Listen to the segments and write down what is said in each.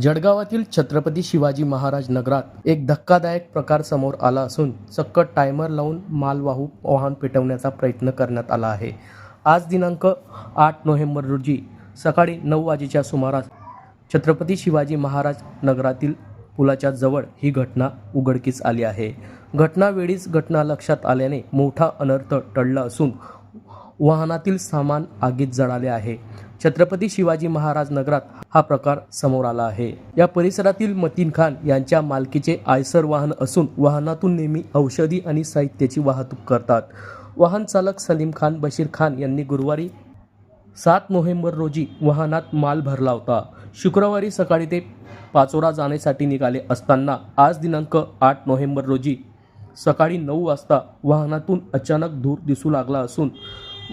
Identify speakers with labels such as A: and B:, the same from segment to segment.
A: जळगावातील छत्रपती शिवाजी महाराज नगरात एक धक्कादायक प्रकार समोर आला असून चक्क टायमर लावून मालवाहू वाहन पेटवण्याचा प्रयत्न करण्यात आला आहे. आज दिनांक आठ नोव्हेंबर रोजी सकाळी नऊ वाजेच्या सुमारास छत्रपती शिवाजी महाराज नगरातील पुलाच्या जवळ ही घटना उघडकीस आली आहे. घटनावेळीच घटना लक्षात आल्याने मोठा अनर्थ टळला असून वाहनातील सामान आगीत जळाले आहे. छत्रपती शिवाजी महाराज नगरात हा प्रकार समोर आला आहे. या परिसरातील मतीन खान यांच्या मालकीचे आयसर वाहन असून वाहनातून नेहमी औषधी आणि साहित्याची वाहतूक करतात. वाहन चालक सलीम खान बशीर खान यांनी गुरुवारी सात नोव्हेंबर रोजी वाहनात माल भरला होता. शुक्रवारी सकाळी ते पाचोरा जाण्यासाठी निघाले असताना आज दिनांक आठ नोव्हेंबर रोजी सकाळी नऊ वाजता वाहनातून अचानक धूर दिसू लागला असून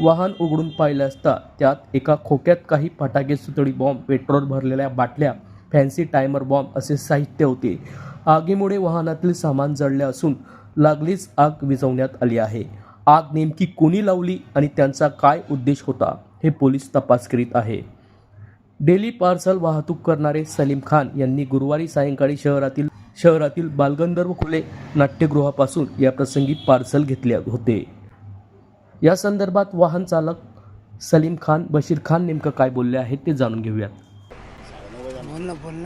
A: वाहन उघडून पाहिले असता त्यात एका खोक्यात काही फटाके सुतळी बॉम्ब पेट्रोल भरलेल्या बाटल्या फॅन्सी टायमर बॉम्ब असे साहित्य होते. आगीमुळे वाहनातील सामान जळले असून लागलीच आग विझवण्यात आली आहे. आग नेमकी कोणी लावली आणि त्यांचा काय उद्देश होता हे पोलीस तपास करीत आहे. डेली पार्सल वाहतूक करणारे सलीम खान यांनी गुरुवारी सायंकाळी शहरातील शहरातील बालगंधर्व खुले नाट्यगृहापासून या प्रसंगी पार्सल घेतले होते. या संदर्भात वाहन चालक सलीम खान, बशीर खान नेमकं काय बोलले आहेत ते जाणून घेऊयात.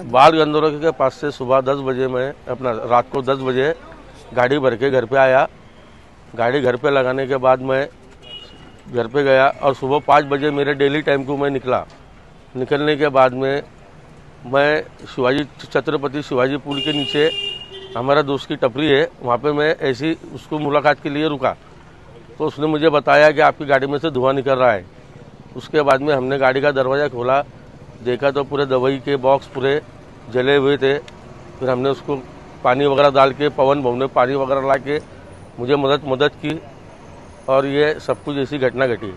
B: बाल गंधर्व के पास से सुबह दस बजे में अपना रात को दस बजे गाड़ी भर के घर पे आया। गाड़ी घर पे लगाने के बाद मैं घर पे गया और सुबह पाँच बजे मेरे डेली टाइम को मैं निकला। निकलने के बाद में मैं शिवाजी छत्रपति शिवाजी पुल के नीचे, हमारा दोस्त की टपरी है, वहाँ पे मैं ऐसी उसको मुलाकात के लिए रुका। तो उसने मुझे बताया कि आपकी गाड़ी में से धुआँ निकल रहा है। उसके बाद में हमने गाड़ी का दरवाज़ा खोला। देखा तो पूरे दवाई के बॉक्स पूरे जले हुए थे। फिर हमने उसको पानी वगैरह डाल के, पवन भवन में पानी वगैरह ला के मुझे मदद मदद की और ये सब कुछ ऐसी घटना घटी।